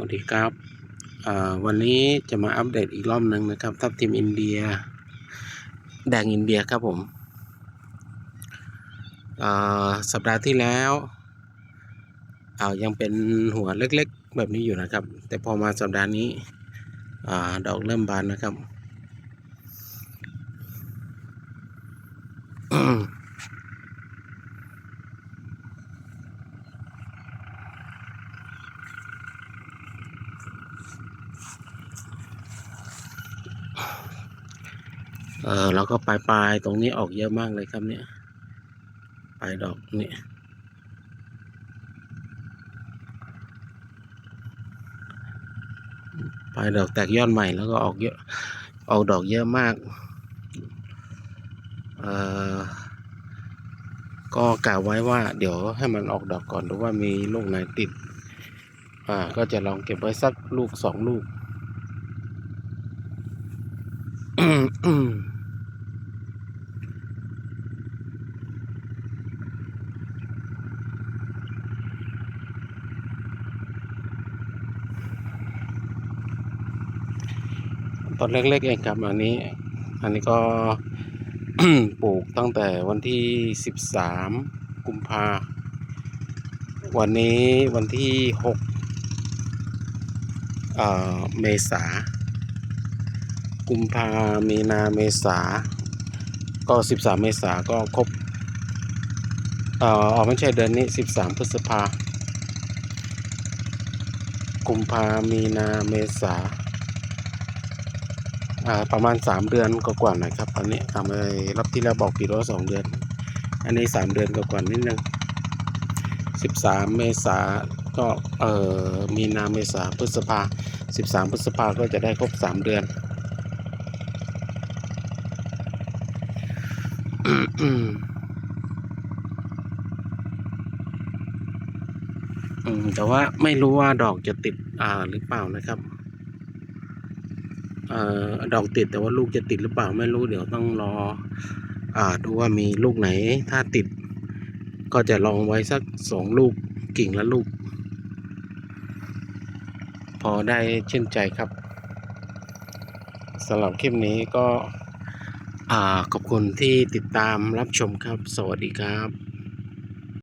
วัสดีครับวันนี้จะมาอัปเดตอีกรอบหนึ่งนะครับ ทัพทีมอินเดีย แดงอินเดียครับผมสัปดาห์ที่แล้วยังเป็นหัวเล็กๆ แบบนี้อยู่นะครับ แต่พอมาสัปดาห์นี้อดอกเริ่มบานนะครับ เออแล้วก็ปลายปลายๆตรงนี้ออกเยอะมากเลยครับเนี่ยปลายดอกเนี่ยปลายดอกแตกยอดใหม่แล้วก็ออกเยอะออกดอกเยอะมากเออก็กะไว้ว่า เดี๋ยวให้มันออกดอกก่อนดูว่ามีลูกไหนติด อ่า ก็จะลองเก็บไว้สักลูกสองลูก ต้นเล็กๆเองครับอันนี้ อันนี้ก็ปลูกตั้งแต่วันที่สิบสามกุมภาวันนี้วันที่หกเอ่อเมษา กุมภามีนาเมษา ก็สิบสามเมษาก็ครบเอ่อไม่ใช่เดือนนี้สิบสามพฤษภา กุมภามีนาเมษาอ่า ประมาณสามเดือนก็กว่าๆหน่อยครับตอนนี้ทำไมรับที่แล้วบอกกี่ร้อยสองเดือน อันนี้สามเดือนก็กว่าๆนิดนึงสิบสามเมษาก็เอ่อมีนาเมษาพฤษภาสิบสามพฤษภาก็จะได้ครบสามเดือนแต่ว่าไม่รู้ว่าดอกจะติดอ่าหรือเปล่านะครับ ออดอกติดแต่ว่าลูกจะติดหรือเปล่าไม่รู้เดี๋ยวต้องรออ่าดูว่ามีลูกไหน ถ้าติด ก็จะลองไว้สักสองลูกกิ่งละลูก พอได้ชื่นใจครับสำหรับคลิปนี้ก็อขอบคุณที่ติดตามรับชมครับ สวัสดีครับ